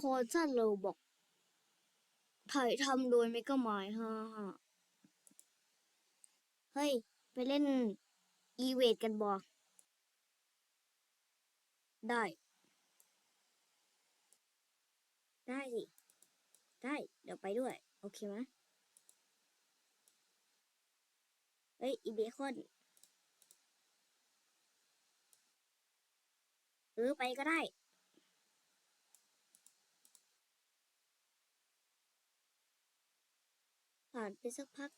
ครสั้นโลบอกถ่ายทำโดยเมกะไมล์ฮ่าฮ่าเฮ้ย ไปเล่น อีเวทกันบอได้ ได้สิ ได้ เดี๋ยวไปด้วย โอเคไหมเฮ้ย อีเบคอนเออไปก็ได้ ผ่านไปสักพัก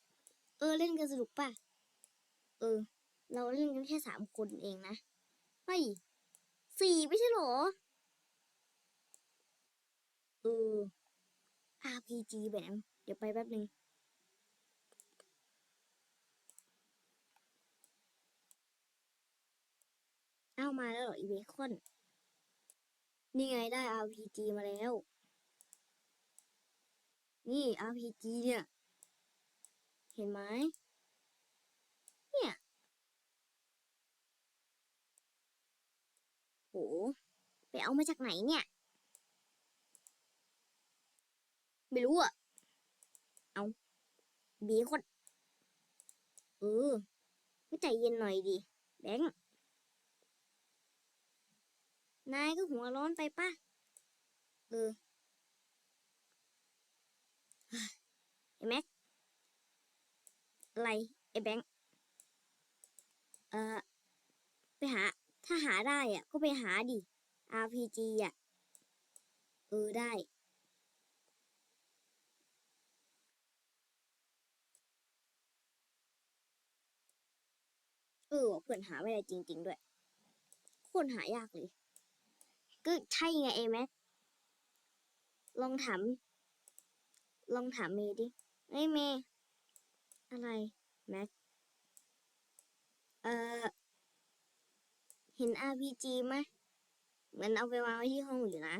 เออเล่นกันสนุกป่ะ เออ เราเล่นกันแค่สามคนเองนะเฮ้ยสี่ไม่ใช่หรอ เออ RPG แบบนั้นเดี๋ยวไปแป๊บนึงเอามาแล้วหรออีเบคอน นี่ไงได้ RPG มาแล้ว นี่ RPG เนี่ย ห็นไหมเนี่ยโหไปเอามาจากไหนเนี่ย ไม่รู้อะเอาบีคนเออไม่ใจเย็นหน่อยดิแบงค์นายก็หัวร้อนไปป่ะ เออไอ้แม็กอะ ไรไอแบงค์เออไปหา ถ้าหาได้อะ ก็ไปหาดิ RPG อะ เออได้ เออเพื่อนหาไม่ได้จริง ๆ ด้วยโคนหายากเลย ก็ใช่ไงเอแม็กลองถาม ลองถามเมย์ดิเอ้ยเมย์ อะไรแม็กเออเห็น RPG ไหมเหมือนเอาไปวางไว้ที่ห้องอยู่นะ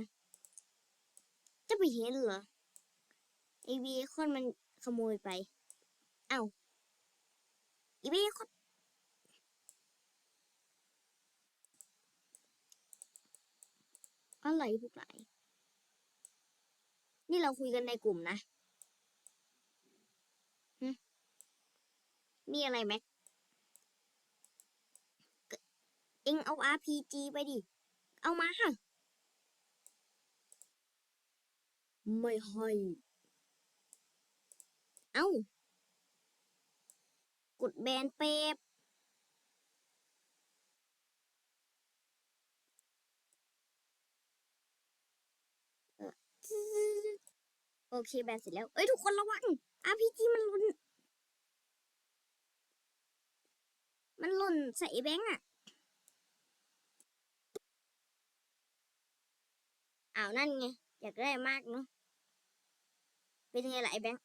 จะไปเห็นเหรอไอบีคอนมันขโมยไป เอ้าอีบีคอนอะไรพวกไหนนี่เราคุยกันในกลุ่มนะ มีอะไรแม็กก็เอ็งเอา RPG ไปดิ เอามาค่ะ ไม่ให้เอ้ากดแบนเป๊บโอเคแบนเสร็จแล้ว เอ้ย ทุกคนระวัง RPG มันหล่น มันหล่นใส่แบงค์อะอ้าวนั่นไง อยากได้มากเนาะเป็นไงล่ะไอ้แบงค์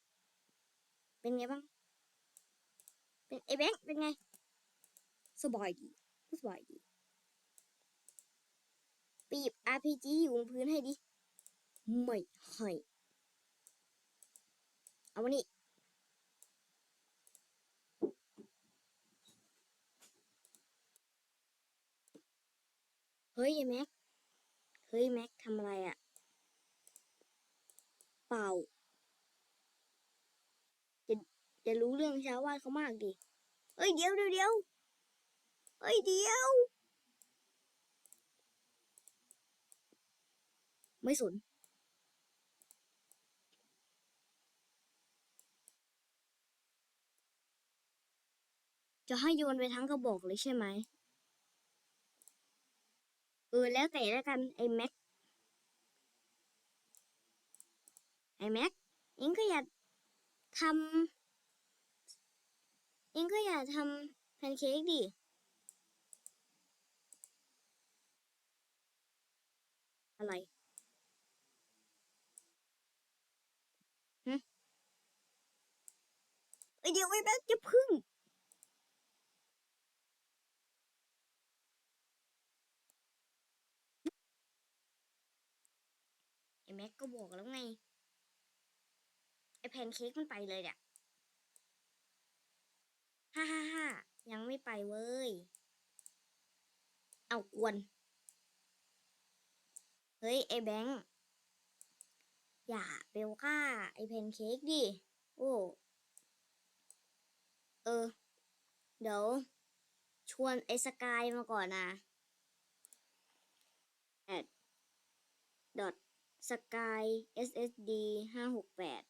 เป็นไงบ้างเป็นไอ้แบงค์เป็นไงสบายดีสบายดีไปหยิบ RPG อยู่บนพื้นให้ดิ ไม่ให้เอามานี่ เฮ้ยแม็ก เฮ้ยแม็กทำอะไรอะ่ะ เปล่า จะจะรู้เรื่องชาวบ้านเขามากดิ เฮ้ยเดี๋ยวเดี๋ยวเดี๋ยวเฮ้ยเดี๋ยว ไม่สนจะให้โยนไปทั้งกระบอกเลยใช่ไหม ออแล้วแต่แล้วกันไอ้แม็กไอ้แม็กเองก็อย่าทำเองก็อย่าทำแพนเค้กดิอะไรฮะเอ้ยเดี๋ยวไอ้แม็กจะพึ่ง แม็กก็บอกแล้วไง ไอ้แพนเค้กมันไปเลยเนี่ยฮ่าฮ่าฮ่ายังไม่ไปเว้ย เอากวน เฮ้ย ไอ้แบงค์ อย่าเบลค่าไอแพนเค้กดิ โอ้ เออ เดี๋ยว ชวนไอสกายมาก่อนนะ at dot sky ssd ห้าหกแปด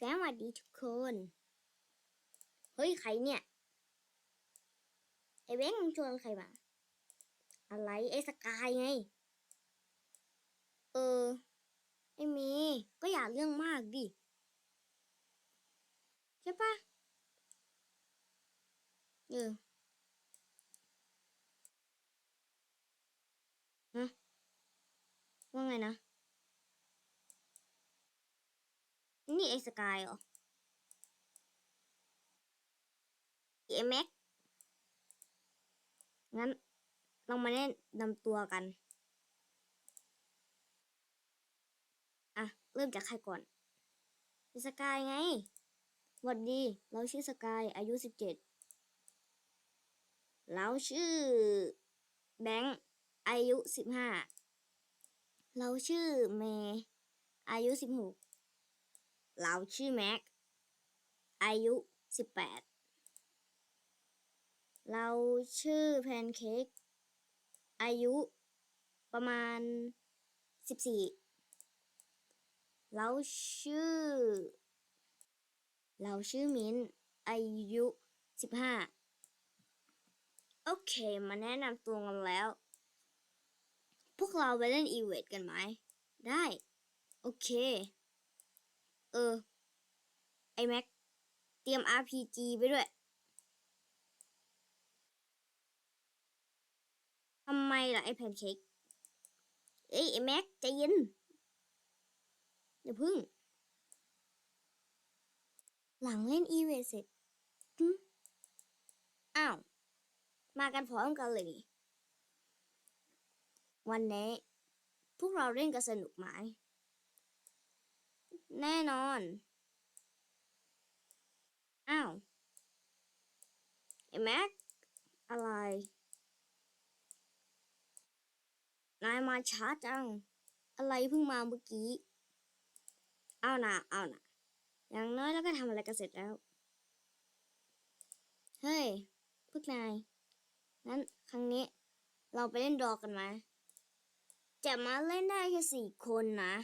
สวัสดีทุกคน เฮ้ย ใครเนี่ย ไอเบ้งมึงชวนใครมา อะไรไอสกายไง เออ ไอเมย์ก็อย่าเรื่องมากดิ ใช่ปะเออฮะ ว่าไงนะ นี่ไอสกายเหรอเอแม็กงั้นเรามาแนะนำตัวกัน อะ เริ่มจากใครก่อนสกายไงหวัดดี เราชื่อสกาย อายุสิบเจ็ดเราชื่อแบงค์ อายุสิบห้า เราชื่อเมย์อายุสิบหกเราชื่อแม็ก อายุสิบแปดเราชื่อแพนเค้กอายุประมาณสิบสี่เราชื่อ เราชื่อมิ้นอายุสิบห้าโอเค มาแนะนำตัวกันแล้ว พวกเราไปเล่นอีเวนต์กันไหม ได้ โอเค เออ ไอแม็ก เตรียม RPG ไปด้วย ทำไมล่ะไอแพนเค้ก เอ้ยไอแม็กใจเย็นอย่าพึ่ง หลังเล่นอีเวนต์เสร็จอ้าว มากันพร้อมกันเลยนี่ วันนี้ พวกเราเล่นกันสนุกไหม แน่นอน อ้าวไอ้แม็ก อะไร นายมาช้าจัง อะไรเพิ่งมาเมื่อกี้ เอานะเอานะอย่างน้อยแล้วก็ทำอะไรกันเสร็จแล้ว เฮ้ยพวกนายงั้นครั้งนี้เราไปเล่นดอกันไหม จะมาเล่นได้แค่สี่คนนะ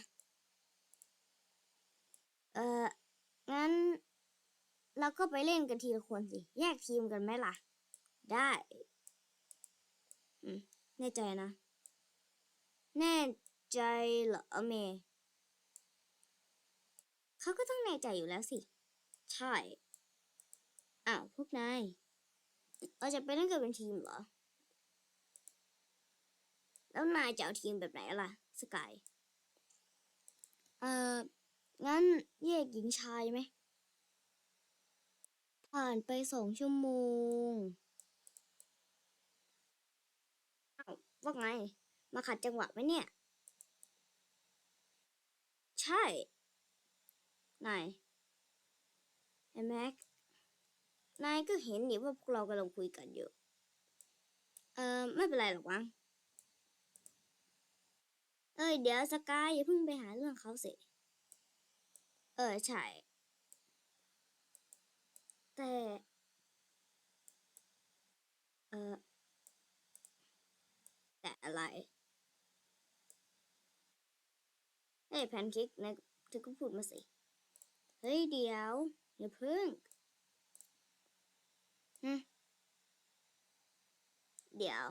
เอองั้น เราก็ไปเล่นกันทีละคนสิ แยกทีมกันไหมล่ะ ได้แน่ใจนะ แน่ใจเหรอเมย์เขาก็ต้องแน่ใจอยู่แล้วสิ ใช่ อ้าว พวกนายเราจะไปเล่นกันเป็นทีมเหรอ แล้วนายจะเอาทีมแบบไหนล่ะ สกาย เอ่อ งั้นแยกหญิงชายไหม ผ่านไปสองชั่วโมงอ้าวว่าไง มาขัดจังหวะไหมเนี่ย ใช่ นายไอ้แม็ก นายก็เห็นนี่ว่าพวกเรากำลังคุยกันอยู่ เออไม่เป็นไรหรอกมั้ง เอ้ยเดี๋ยวสกายอย่าเพิ่งไปหาเรื่องเขาสิ เออใช่ แต่ เออแต่อะไร เฮ้ยแพนเค้กนายเธอก็พูดมาสิ เฮ้ยเดี๋ยวอย่าเพิ่งฮะเดี๋ยว